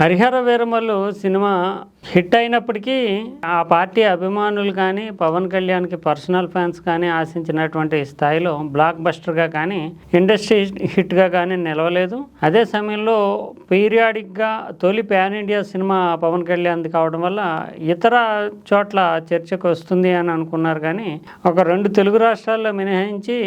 Harihara Veeramallu cinema hit అయినప్పటికీ ఆ party అభిమానులు కానీ పవన్ కళ్యాణ్కి పర్సనల్ ఫ్యాన్స్ కానీ ఆశించినటువంటి స్థాయిలో బ్లాక్ బస్టర్గా కానీ ఇండస్ట్రీ హిట్గా కానీ నిలవలేదు. అదే సమయంలో పీరియాడిక్గా తొలి ప్యాన్ ఇండియా సినిమా పవన్ కళ్యాణ్ది కావడం వల్ల ఇతర చోట్ల చర్చకు వస్తుంది అని అనుకున్నారు కానీ ఒక రెండు తెలుగు రాష్ట్రాల్లో మినహాయించి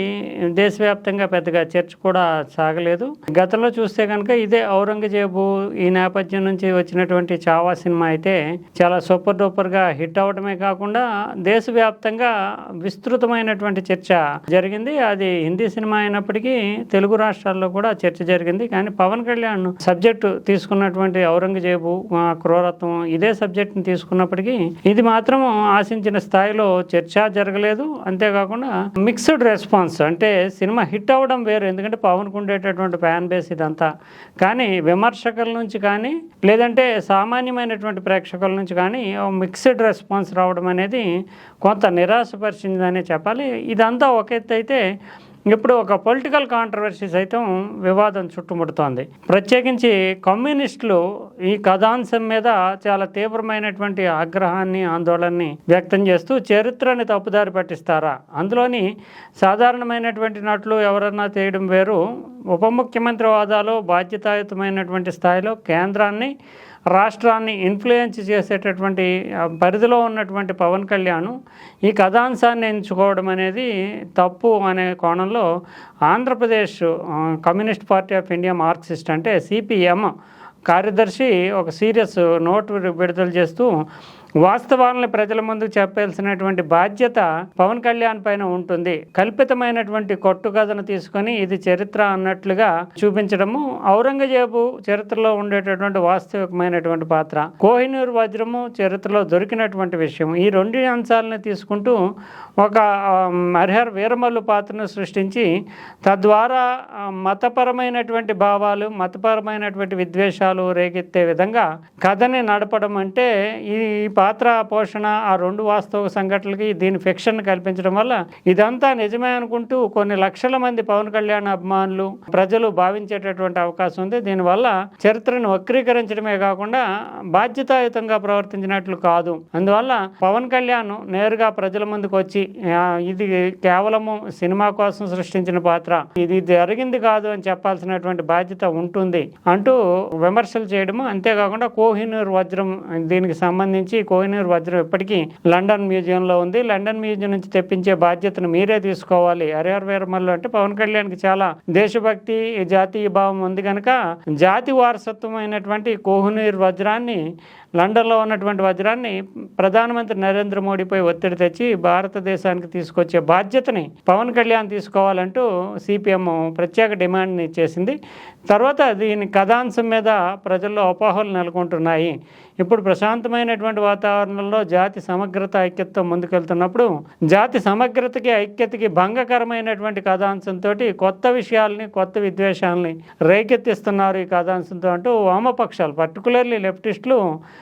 దేశవ్యాప్తంగా పెద్దగా చర్చ కూడా సాగలేదు. గతంలో చూస్తే కనుక ఇదే ఔరంగజేబు ఈ నేపథ్యం నుంచి వచ్చినటువంటి చావా సినిమా అయితే చాలా సూపర్ డూపర్గా హిట్ అవడమే కాకుండా దేశవ్యాప్తంగా విస్తృతమైనటువంటి చర్చ జరిగింది. అది హిందీ సినిమా అయినప్పటికీ తెలుగు రాష్ట్రాల్లో కూడా చర్చ జరిగింది. కానీ పవన్ కళ్యాణ్ సబ్జెక్టు తీసుకున్నటువంటి ఔరంగజేబు క్రూరత్వం ఇదే సబ్జెక్ట్ని తీసుకున్నప్పటికీ ఇది మాత్రం ఆశించిన స్థాయిలో చర్చ జరగలేదు. అంతేకాకుండా మిక్స్డ్ రెస్పాన్స్ అంటే సినిమా హిట్ అవ్వడం వేరు. ఎందుకంటే పవన్కు ఉండేటటువంటి ఫ్యాన్ బేస్ ఇదంతా. కానీ విమర్శకుల నుంచి కానీ లేదంటే సామాన్యమైనటువంటి ప్రేక్షకుల నుంచి కానీ మిక్స్డ్ రెస్పాన్స్ రావడం అనేది కొంత నిరాశపరిచిందనే చెప్పాలి. ఇదంతా ఒక ఎత్తు అయితే ఇప్పుడు ఒక పొలిటికల్ కాంట్రవర్సీ సైతం వివాదం చుట్టుముడుతోంది. ప్రత్యేకించి కమ్యూనిస్టులు ఈ కథాంశం మీద చాలా తీవ్రమైనటువంటి ఆగ్రహాన్ని ఆందోళనని వ్యక్తం చేస్తూ చరిత్రని తప్పుదారి పట్టిస్తారా? అందులోని సాధారణమైనటువంటి నటులు ఎవరన్నా చేయడం వేరు. ఉప ముఖ్యమంత్రి హోదాలో బాధ్యతాయుతమైనటువంటి స్థాయిలో కేంద్రాన్ని రాష్ట్రాన్ని ఇన్ఫ్లుయెన్స్ చేసేటటువంటి పరిధిలో ఉన్నటువంటి పవన్ కళ్యాణ్ ఈ కథాంశాన్ని ఎంచుకోవడం అనేది తప్పు అనే కోణంలో Andhra Pradesh communist party of India marxist అంటే సిపిఎం కార్యదర్శి ఒక సీరియస్ నోట్ విడుదల చేస్తూ వాస్తవాలను ప్రజల ముందుకు చెప్పాల్సినటువంటి బాధ్యత పవన్ కళ్యాణ్ పైన ఉంటుంది. కల్పితమైనటువంటి కొట్టుకథను తీసుకొని ఇది చరిత్ర అన్నట్లుగా చూపించడము ఔరంగజేబు చరిత్రలో ఉండేటటువంటి వాస్తవికమైనటువంటి పాత్ర. కోహినూర్ వజ్రము చరిత్రలో దొరికినటువంటి విషయం. ఈ రెండు అంశాలను తీసుకుంటూ ఒక హరిహర్ వీరమల్లు పాత్రను సృష్టించి తద్వారా మతపరమైనటువంటి భావాలు మతపరమైనటువంటి విద్వేషాలు రేకెత్తే విధంగా కథని నడపడం అంటే ఈ పాత్ర పోషణ ఆ రెండు వాస్తవ సంఘటనలకి దీని ఫిక్షన్ కల్పించడం వల్ల ఇదంతా నిజమే అనుకుంటూ కొన్ని లక్షల మంది పవన్ కళ్యాణ్ అభిమానులు ప్రజలు భావించేటటువంటి అవకాశం ఉంది. దీనివల్ల చరిత్రను వక్రీకరించడమే కాకుండా బాధ్యతాయుతంగా ప్రవర్తించినట్లు కాదు. అందువల్ల పవన్ కళ్యాణ్ నేరుగా ప్రజల ముందుకు వచ్చి ఇది కేవలము సినిమా కోసం సృష్టించిన పాత్ర ఇది జరిగింది కాదు అని చెప్పాల్సినటువంటి బాధ్యత ఉంటుంది అంటూ విమర్శలు చేయడము. అంతేకాకుండా కోహినూర్ వజ్రం దీనికి సంబంధించి కోహినూర్ వజ్రం ఇప్పటికీ లండన్ మ్యూజియంలో ఉంది. లండన్ మ్యూజియం నుంచి తెప్పించే బాధ్యతను మీరే తీసుకోవాలి. హరిహర వీరమల్లు అంటే పవన్ కళ్యాణ్కి చాలా దేశభక్తి జాతీయ భావం ఉంది కనుక జాతి వారసత్వం అయినటువంటి కోహినూర్ వజ్రాన్ని లండన్లో ఉన్నటువంటి వజ్రాన్ని ప్రధానమంత్రి నరేంద్ర మోడీపై ఒత్తిడి తెచ్చి భారతదేశానికి తీసుకొచ్చే బాధ్యతని పవన్ కళ్యాణ్ తీసుకోవాలంటూ సిపిఎం ప్రత్యేక డిమాండ్ని చేసింది తర్వాత దీని కథాంశం మీద ప్రజల్లో అపోహలు నెలకొంటున్నాయి. ఇప్పుడు ప్రశాంతమైనటువంటి వాతావరణంలో జాతి సమగ్రత ఐక్యతతో ముందుకెళ్తున్నప్పుడు జాతి సమగ్రతకి ఐక్యతకి భంగకరమైనటువంటి కథాంశంతో కొత్త విషయాల్ని కొత్త విద్వేషాలని రేకెత్తిస్తున్నారు ఈ కథాంశంతో అంటూ వామపక్షాలు పర్టికులర్లీ లెఫ్టిస్టులు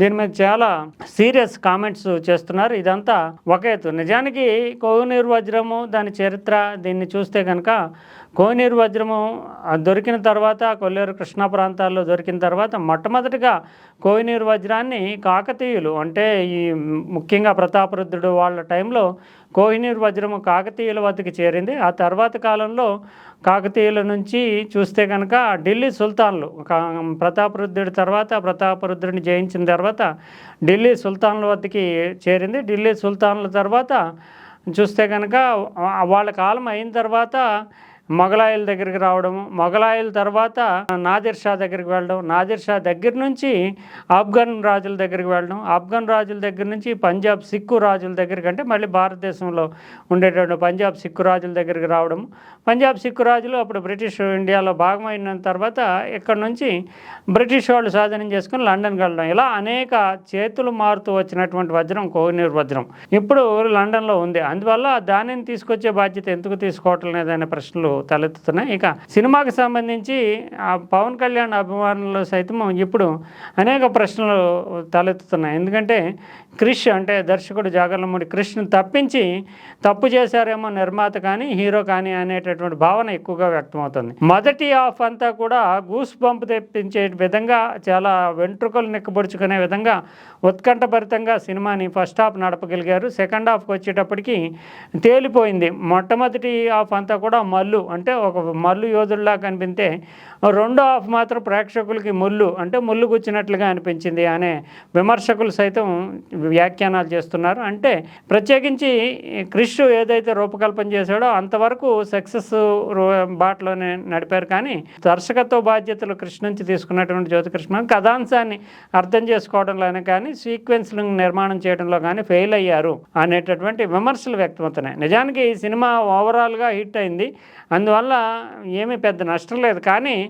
దీని మీద చాలా సీరియస్ కామెంట్స్ చేస్తున్నారు. ఇదంతా ఒక ఎత్తు. నిజానికి కోహినూర్ వజ్రము దాని చరిత్ర దీన్ని చూస్తే కనుక కోహినూర్ వజ్రము దొరికిన తర్వాత కొల్లేరు కృష్ణా ప్రాంతాల్లో దొరికిన తర్వాత మొట్టమొదటిగా కోహినూర్ వజ్రాన్ని కాకతీయులు అంటే ఈ ముఖ్యంగా ప్రతాపరుద్రుడు వాళ్ళ టైంలో కోహినూర్ వజ్రము కాకతీయుల వద్దకు చేరింది. ఆ తర్వాత కాలంలో కాకతీయుల నుంచి చూస్తే కనుక ఢిల్లీ సుల్తాన్లు కా- ప్రతాపరుద్రుడి తర్వాత ప్రతాపరుద్రుడిని జయించిన తర్వాత తర్వాత ఢిల్లీ సుల్తాన్ల వద్దకి చేరింది. ఢిల్లీ సుల్తాన్ల తర్వాత చూస్తే కనుక వాళ్ళ కాలం అయిన తర్వాత మొఘలాయిల దగ్గరికి రావడం మొఘలాయుల తర్వాత నాదిర్ షా దగ్గరికి వెళ్ళడం నాదిర్ షా దగ్గర నుంచి ఆఫ్ఘన్ రాజుల దగ్గరికి వెళ్ళడం ఆఫ్ఘన్ రాజుల దగ్గర నుంచి పంజాబ్ సిక్కు రాజుల దగ్గరికి అంటే మళ్ళీ భారతదేశంలో ఉండేటువంటి పంజాబ్ సిక్కు రాజుల దగ్గరికి రావడం. పంజాబ్ సిక్కు రాజులు అప్పుడు బ్రిటిష్ ఇండియాలో భాగమైన తర్వాత ఇక్కడ నుంచి బ్రిటిష్ వాళ్ళు స్వాధీనం చేసుకుని లండన్కి వెళ్ళడం. ఇలా అనేక చేతులు మారుతూ వచ్చినటువంటి వజ్రం కోహినూర్ వజ్రం. ఇప్పుడు లండన్లో ఉంది. అందువల్ల దానిని తీసుకొచ్చే బాధ్యత ఎందుకు తీసుకోవటం లేదనే ప్రశ్నలు తలెత్తుతున్నాయి. ఇక సినిమాకి సంబంధించి ఆ పవన్ కళ్యాణ్ అభిమానులు సైతం ఇప్పుడు అనేక ప్రశ్నలు తలెత్తుతున్నాయి. ఎందుకంటే క్రిష్ అంటే దర్శకుడు జాగర్లమూడి కృష్ణ తప్పించి తప్పు చేశారేమో నిర్మాత కానీ హీరో కానీ అనేటటువంటి భావన ఎక్కువగా వ్యక్తమవుతుంది. మొదటి హాఫ్ అంతా కూడా గూస్ బంప్ తెప్పించే విధంగా చాలా వెంట్రుకలు నిక్కబొడుచుకునే విధంగా ఉత్కంఠభరితంగా సినిమాని ఫస్ట్ హాఫ్ నడపగలిగారు. సెకండ్ హాఫ్కి వచ్చేటప్పటికి తేలిపోయింది. మొట్టమొదటి హాఫ్ అంతా కూడా మల్లు అంటే ఒక మల్లు యోధుల్లా కనిపించే రెండో హాఫ్ మాత్రం ప్రేక్షకులకి ముళ్ళు అంటే ముళ్ళు గుచ్చినట్లుగా అనిపించింది అనే విమర్శకులు సైతం వ్యాఖ్యానాలు చేస్తున్నారు. అంటే ప్రత్యేకించి క్రిష్ ఏదైతే రూపకల్పన చేశాడో అంతవరకు సక్సెస్ బాటలోనే నడిపారు. కానీ దర్శకత్వ బాధ్యతలు కృష్ణ నుంచి తీసుకున్నటువంటి జ్యోతికృష్ణ కథాంశాన్ని అర్థం చేసుకోవడంలోనే కానీ సీక్వెన్స్లు నిర్మాణం చేయడంలో కానీ ఫెయిల్ అయ్యారు అనేటటువంటి విమర్శలు వ్యక్తమవుతున్నాయి. నిజానికి ఈ సినిమా ఓవరాల్గా హిట్ అయింది. అందువల్ల ఏమీ పెద్ద నష్టం లేదు. కానీ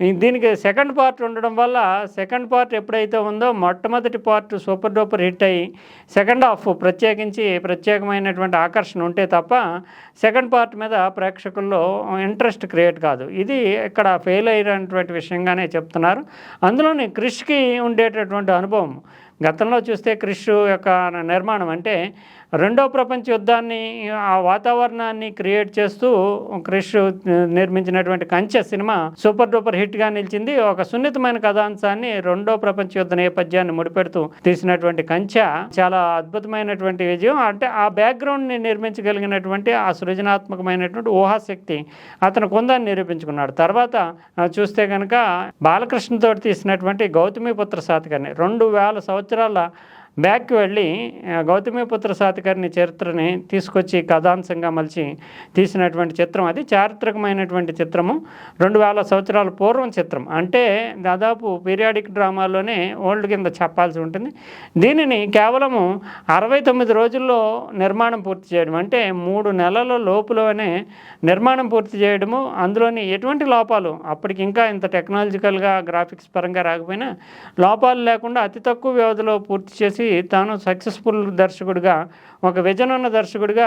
దీనికి సెకండ్ పార్ట్ ఉండడం వల్ల సెకండ్ పార్ట్ ఎప్పుడైతే ఉందో మొట్టమొదటి పార్ట్ సూపర్ డూపర్ హిట్ అయ్యి సెకండ్ హాఫ్ ప్రత్యేకించి ప్రత్యేకమైనటువంటి ఆకర్షణ ఉంటే తప్ప సెకండ్ పార్ట్ మీద ప్రేక్షకుల్లో ఇంట్రెస్ట్ క్రియేట్ కాదు. ఇది ఇక్కడ ఫెయిల్ అయినటువంటి విషయంగానే చెప్తున్నారు. అందులోని క్రిష్కి ఉండేటటువంటి అనుభవం. గతంలో చూస్తే క్రిష్ యొక్క నిర్మాణం అంటే రెండో ప్రపంచ యుద్ధాన్ని ఆ వాతావరణాన్ని క్రియేట్ చేస్తూ క్రిష్ నిర్మించినటువంటి కంచె సినిమా సూపర్ డూపర్ హిట్గా నిలిచింది ఒక సున్నితమైన కథాంశాన్ని రెండో ప్రపంచ యుద్ధ నేపథ్యాన్ని ముడిపెడుతూ తీసినటువంటి కంచె. చాలా అద్భుతమైనటువంటి విజయం. అంటే ఆ బ్యాక్గ్రౌండ్ని నిర్మించగలిగినటువంటి ఆ సృజనాత్మకమైనటువంటి ఊహాశక్తి అతను కొందని నిరూపించుకున్నాడు. తర్వాత చూస్తే కనుక బాలకృష్ణతో తీసినటువంటి గౌతమిపుత్ర సాతకర్ణి రెండు వేల సంవత్సరాల బ్యాక్కి వెళ్ళి గౌతమిపుత్ర సాతికర్ణి చరిత్రని తీసుకొచ్చి కథాంశంగా మలిచి తీసినటువంటి చిత్రం. అది చారిత్రకమైనటువంటి చిత్రము. రెండు వేల సంవత్సరాల పూర్వం చిత్రం. అంటే దాదాపు పీరియాడిక్ డ్రామాలోనే ఓల్డ్ కింద చెప్పాల్సి ఉంటుంది. దీనిని కేవలము అరవై తొమ్మిది రోజుల్లో నిర్మాణం పూర్తి చేయడం. అంటే మూడు నెలల లోపులోనే నిర్మాణం పూర్తి చేయడము. అందులోని ఎటువంటి లోపాలు? అప్పటికి ఇంకా ఇంత టెక్నాలజికల్గా గ్రాఫిక్స్ పరంగా రాకపోయినా లోపాలు లేకుండా అతి తక్కువ వ్యవధిలో పూర్తి చేసి తాను సక్సెస్ఫుల్ దర్శకుడిగా ఒక విజన్ ఉన్న దర్శకుడిగా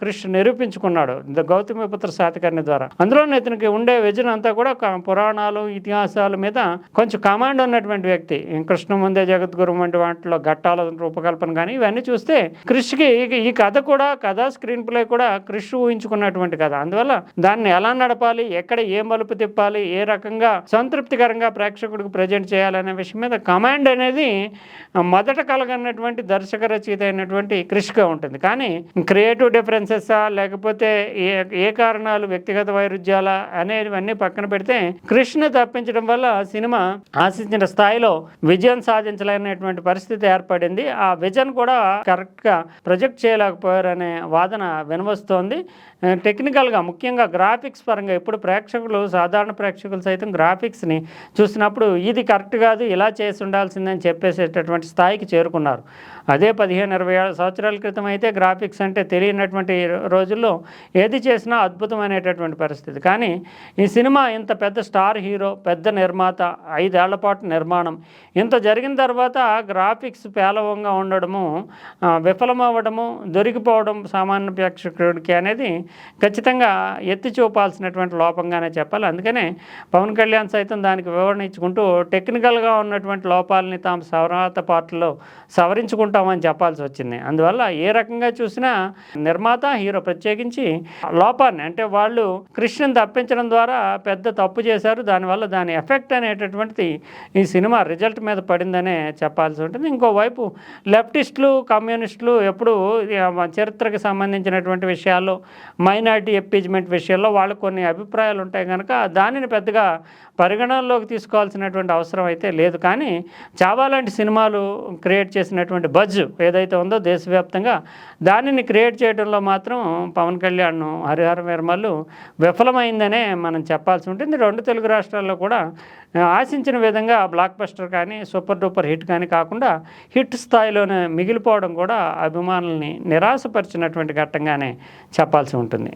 కృష్ణ నిరూపించుకున్నాడు గౌతమిపుత్ర సాతకర్ణి ద్వారా. అందులో ఇతనికి ఉండే విజన్ అంతా కూడా పురాణాలు ఇతిహాసాల మీద కొంచెం కమాండ్ ఉన్నటువంటి వ్యక్తి. కృష్ణ ముందే జగద్గురు వంటి వాటిలో ఘట్టాల రూపకల్పన కానీ ఇవన్నీ చూస్తే కృష్ణకి ఈ కథ కూడా కథ స్క్రీన్ ప్లే కూడా కృష్ణ ఊహించుకున్నటువంటి కథ. అందువల్ల దాన్ని ఎలా నడపాలి ఎక్కడ ఏ మలుపు తిప్పాలి ఏ రకంగా సంతృప్తికరంగా ప్రేక్షకుడికి ప్రజెంట్ చేయాలనే విషయం మీద కమాండ్ అనేది మొదట కలగ కలగన్నటువంటి దర్శక రచయిత అయినటువంటి క్రిష్గా ఉంటుంది. కానీ క్రియేటివ్ డిఫరెన్సెసా లేకపోతే ఏ ఏ కారణాలు వ్యక్తిగత వైరుధ్యాల అనేవన్నీ పక్కన పెడితే కృష్ణ తప్పించడం వల్ల సినిమా ఆశించిన స్థాయిలో విజయం సాధించలేనటువంటి పరిస్థితి ఏర్పడింది. ఆ విజన్ కూడా కరెక్ట్గా ప్రొజెక్ట్ చేయలేకపోయారనే వాదన వినవస్తోంది. టెక్నికల్గా ముఖ్యంగా గ్రాఫిక్స్ పరంగా ఇప్పుడు ప్రేక్షకులు సాధారణ ప్రేక్షకులు సైతం గ్రాఫిక్స్ని చూసినప్పుడు ఇది కరెక్ట్ కాదు ఇలా చేసి ఉండాల్సిందని చెప్పేసేటటువంటి స్థాయికి చేరుకున్నారు. అదే పదిహేను ఇరవై ఏడు సంవత్సరాల క్రితం అయితే గ్రాఫిక్స్ అంటే తెలియనటువంటి రోజుల్లో ఏది చేసినా అద్భుతమైనటువంటి పరిస్థితి. కానీ ఈ సినిమా ఇంత పెద్ద స్టార్ హీరో పెద్ద నిర్మాత ఐదేళ్ళ పాటు నిర్మాణం ఇంత జరిగిన తర్వాత గ్రాఫిక్స్ పేలవంగా ఉండడము విఫలమవ్వడము దొరికిపోవడం సామాన్య ప్రేక్షకుడికి అనేది ఖచ్చితంగా ఎత్తి చూపాల్సినటువంటి లోపంగానే చెప్పాలి. అందుకనే పవన్ కళ్యాణ్ సైతం దానికి వివరణ ఇచ్చుకుంటూ టెక్నికల్గా ఉన్నటువంటి లోపాలని తాము సవరాత పాటల్లో సవరించుకుంటామని చెప్పాల్సి వచ్చింది. అందువల్ల ఏ రకంగా చూసినా నిర్మాత హీరో ప్రత్యేకించి లోపాన్ని అంటే వాళ్ళు కృష్ణని తప్పించడం ద్వారా పెద్ద తప్పు చేశారు. దానివల్ల దాని ఎఫెక్ట్ అనేటటువంటిది ఈ సినిమా రిజల్ట్ మీద పడిందనే చెప్పాల్సి ఉంటుంది. ఇంకోవైపు లెఫ్టిస్టులు కమ్యూనిస్టులు ఎప్పుడు చరిత్రకు సంబంధించినటువంటి విషయాల్లో మైనార్టీ ఎప్పీజ్మెంట్ విషయాల్లో వాళ్ళకు కొన్ని అభిప్రాయాలు ఉంటాయి కనుక దానిని పెద్దగా పరిగణనలోకి తీసుకోవాల్సినటువంటి అవసరం అయితే లేదు. కానీ చావాలాంటి సినిమాలు క్రియేట్ చేసినటువంటి బజ్ ఏదైతే ఉందో దేశవ్యాప్తంగా దానిని క్రియేట్ చేయడంలో మాత్రం పవన్ కళ్యాణ్ హరిహర నిర్మలు విఫలమైందనే మనం చెప్పాల్సి ఉంటుంది. రెండు తెలుగు రాష్ట్రాల్లో కూడా ఆశించిన విధంగా బ్లాక్ బస్టర్ కానీ సూపర్ డూపర్ హిట్ కానీ కాకుండా హిట్ స్థాయిలోనే మిగిలిపోవడం కూడా అభిమానుల్ని నిరాశపరిచినటువంటి ఘట్టంగానే చెప్పాల్సి ఉంటుంది.